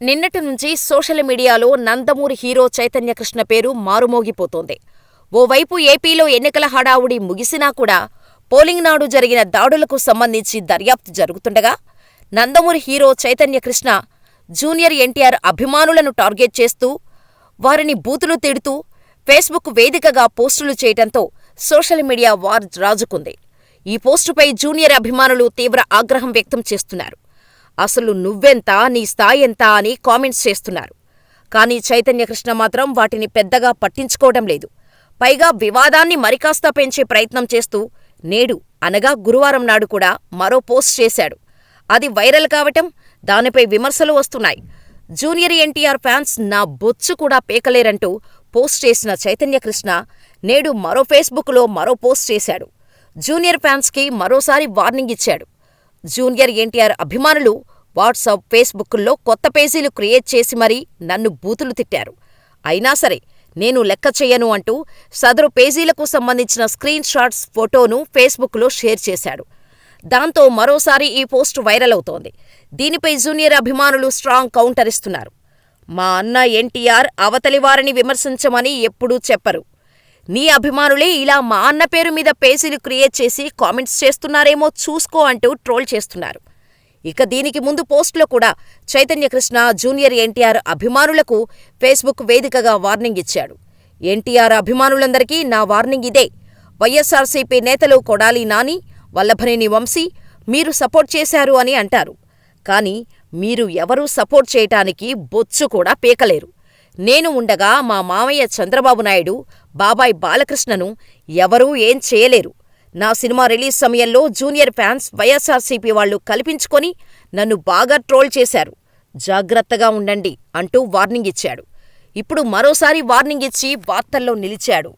నిన్నటి నుంచి సోషల్ మీడియాలో నందమూరి హీరో చైతన్యకృష్ణ పేరు మారుమోగిపోతోంది. ఓవైపు ఏపీలో ఎన్నికల హడావుడి ముగిసినా కూడా పోలింగ్ నాడు జరిగిన దాడులకు సంబంధించి దర్యాప్తు జరుగుతుండగా, నందమూరి హీరో చైతన్యకృష్ణ జూనియర్ ఎన్టీఆర్ అభిమానులను టార్గెట్ చేస్తూ, వారిని బూతులు తిడుతూ ఫేస్బుక్ వేదికగా పోస్టులు చేయటంతో సోషల్ మీడియా వార్ రాజుకుంది. ఈ పోస్టుపై జూనియర్ అభిమానులు తీవ్ర ఆగ్రహం వ్యక్తం చేస్తున్నారు. అసలు నువ్వెంత, నీ స్థాయెంత అని కామెంట్స్ చేస్తున్నారు. కానీ చైతన్యకృష్ణ మాత్రం వాటిని పెద్దగా పట్టించుకోవడం లేదు. పైగా వివాదాన్ని మరికాస్త పెంచే ప్రయత్నం చేస్తూ నేడు అనగా గురువారం నాడు కూడా మరో పోస్ట్ చేశాడు. అది వైరల్ కావటం, దానిపై విమర్శలు వస్తున్నాయి. జూనియర్ ఎన్టీఆర్ ఫ్యాన్స్ నా బొచ్చు కూడా పీకలేరంటూ పోస్ట్ చేసిన చైతన్యకృష్ణ నేడు మరో ఫేస్బుక్లో మరో పోస్ట్ చేశాడు. జూనియర్ ఫ్యాన్స్కి మరోసారి వార్నింగ్ ఇచ్చాడు. జూనియర్ ఎన్టీఆర్ అభిమానులు వాట్సాప్, ఫేస్బుక్కుల్లో కొత్త పేజీలు క్రియేట్ చేసి మరీ నన్ను బూతులు తిట్టారు. అయినా సరే నేను లెక్క చెయ్యను అంటూ సదరు పేజీలకు సంబంధించిన స్క్రీన్ షాట్స్, ఫోటోను ఫేస్బుక్లో షేర్ చేశాడు. దాంతో మరోసారి ఈ పోస్ట్ వైరల్ అవుతోంది. దీనిపై జూనియర్ అభిమానులు స్ట్రాంగ్ కౌంటర్ ఇస్తున్నారు. మా అన్న ఎన్టీఆర్ అవతలి వారిని విమర్శించమని ఎప్పుడూ చెప్పరు. నీ అభిమానులే ఇలా మా అన్న పేరు మీద పేజీలు క్రియేట్ చేసి కామెంట్స్ చేస్తున్నారేమో చూసుకో అంటూ ట్రోల్ చేస్తున్నారు. ఇక దీనికి ముందు పోస్టులో కూడా చైతన్యకృష్ణ జూనియర్ ఎన్టీఆర్ అభిమానులకు ఫేస్బుక్ వేదికగా వార్నింగ్ ఇచ్చాడు. ఎన్టీఆర్ అభిమానులందరికీ నా వార్నింగ్ ఇదే. వైఎస్ఆర్సీపీ నేతలు కొడాలి నాని, వల్లభనేని వంశీ మీరు సపోర్ట్ చేశారు అని అంటారు. కానీ మీరు ఎవరూ సపోర్ట్ చేయటానికి బొచ్చు కూడా పీకలేరు. నేను ఉండగా మా మామయ్య చంద్రబాబు నాయుడు, బాబాయ్ బాలకృష్ణను ఎవరూ ఏం చేయలేరు. నా సినిమా రిలీజ్ సమయంలో జూనియర్ ఫ్యాన్స్, వైఎస్సార్సీపీ వాళ్ళు కల్పించుకొని నన్ను బాగా ట్రోల్ చేశారు. జాగ్రత్తగా ఉండండి అంటూ వార్నింగ్ ఇచ్చాడు. ఇప్పుడు మరోసారి వార్నింగ్ ఇచ్చి వార్తల్లో నిలిచాడు.